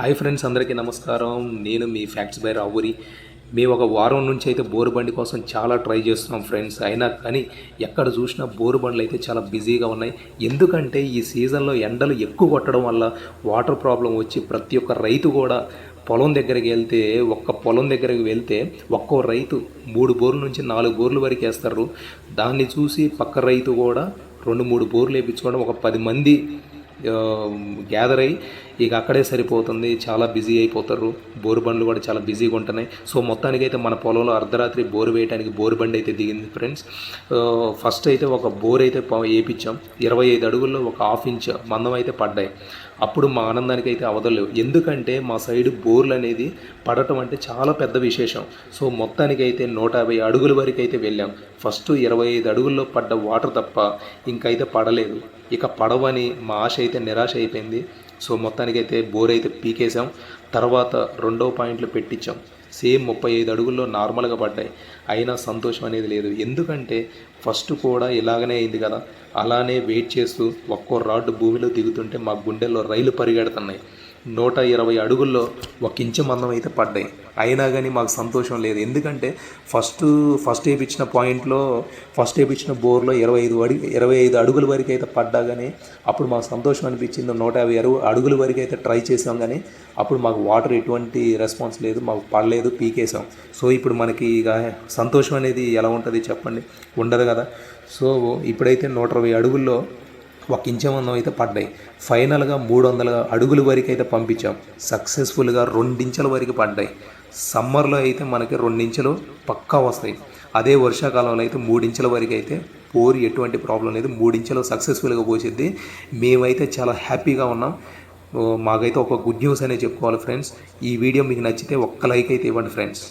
Hi friends అందరికీ నమస్కారం. నేను మీ ఫ్యాక్ట్స్ బై రావురి. మేము ఒక వారం నుంచి అయితే బోరుబండి కోసం చాలా ట్రై చేస్తున్నాం ఫ్రెండ్స్. అయినా కానీ ఎక్కడ చూసినా బోరుబండ్లు అయితే చాలా బిజీగా ఉన్నాయి. ఎందుకంటే ఈ సీజన్లో ఎండలు ఎక్కువ కొట్టడం వల్ల వాటర్ ప్రాబ్లం వచ్చి ప్రతి ఒక్క రైతు కూడా పొలం దగ్గరికి వెళ్తే ఒక్క పొలం దగ్గరికి వెళ్తే ఒక్కో రైతు మూడు బోర్ల నుంచి నాలుగు బోర్లు వరకు వేస్తారు. దాన్ని చూసి పక్క రైతు కూడా రెండు మూడు బోర్లు వేయించుకోవడం ఒక పది మంది Um, గ్యాదర్ అయ్యి ఇక అక్కడే సరిపోతుంది. చాలా బిజీ అయిపోతారు. బోరు బండ్లు కూడా చాలా బిజీగా ఉంటున్నాయి. సో మొత్తానికి అయితే మన పొలంలో అర్ధరాత్రి బోరు వేయడానికి బోరు బండి అయితే దిగింది ఫ్రెండ్స్. Uh, ఫస్ట్ అయితే ఒక బోర్ అయితే ప- వేయించాం ఇరవై ఐదు అడుగుల్లో ఒక హాఫ్ ఇంచ్ మందం అయితే పడ్డాయి. అప్పుడు మా ఆనందానికి అయితే అవదలేవు ఎందుకంటే మా సైడ్ బోర్లు అనేది పడటం అంటే చాలా పెద్ద విశేషం. సో మొత్తానికి అయితే నూట యాభై అడుగుల వరకు అయితే వెళ్ళాం. ఫస్ట్ ఇరవై ఐదు అడుగుల్లో పడ్డ వాటర్ తప్ప ఇంకైతే పడలేదు. ఇక పడవని మా ఆశ అయితే నిరాశ అయిపోయింది. సో మొత్తానికైతే బోర్ అయితే పీకేసాం తర్వాత రెండో పాయింట్లు పెట్టించాం. సేమ్ ముప్పై ఐదు అడుగుల్లో నార్మల్గా పడ్డాయి. అయినా సంతోషం అనేది లేదు. ఎందుకంటే ఫస్ట్ కూడా ఇలాగనే అయింది కదా. అలానే వెయిట్ చేస్తూ ఒక్కో రాడ్డు భూమిలో దిగుతుంటే మా గుండెల్లో రైలు పరిగెడుతున్నాయి. నూట ఇరవై అడుగుల్లో ఒక ఇంచు మందం అయితే పడ్డాయి. అయినా కానీ మాకు సంతోషం లేదు. ఎందుకంటే ఫస్ట్ ఫస్ట్ వేపించిన పాయింట్లో ఫస్ట్ వేపించిన బోర్లో ఇరవై ఐదు అడుగు ఇరవై ఐదు అడుగుల వరకు అయితే పడ్డా కానీ అప్పుడు మాకు సంతోషం అనిపించింది. నూట యాభై అడుగుల వరకు అయితే ట్రై చేసాం కానీ అప్పుడు మాకు వాటర్ ఎటువంటి రెస్పాన్స్ లేదు. మాకు పడలేదు. పీకేసాం సో ఇప్పుడు మనకి ఇక సంతోషం అనేది ఎలా ఉంటుంది చెప్పండి? ఉండదు కదా. సో ఇప్పుడైతే నూట ఇరవై అడుగుల్లో ఒక ఇంచు మందం అయితే పడ్డాయి. ఫైనల్గా మూడు వందల అడుగుల వరకు అయితే పంపించాం. సక్సెస్ఫుల్గా రెండించెల వరకు పడ్డాయి. సమ్మర్లో అయితే మనకి రెండించెలు పక్కా వస్తాయి. అదే వర్షాకాలంలో అయితే మూడించెల వరకు అయితే పోరు ఎటువంటి ప్రాబ్లం లేదు. మూడించెలో సక్సెస్ఫుల్గా పోసిద్ది. మేమైతే చాలా హ్యాపీగా ఉన్నాం. మాకైతే ఒక గుడ్ న్యూస్ అనే చెప్పుకోవాలి ఫ్రెండ్స్ ఈ వీడియో మీకు నచ్చితే ఒక్క లైక్ అయితే ఇవ్వండి ఫ్రెండ్స్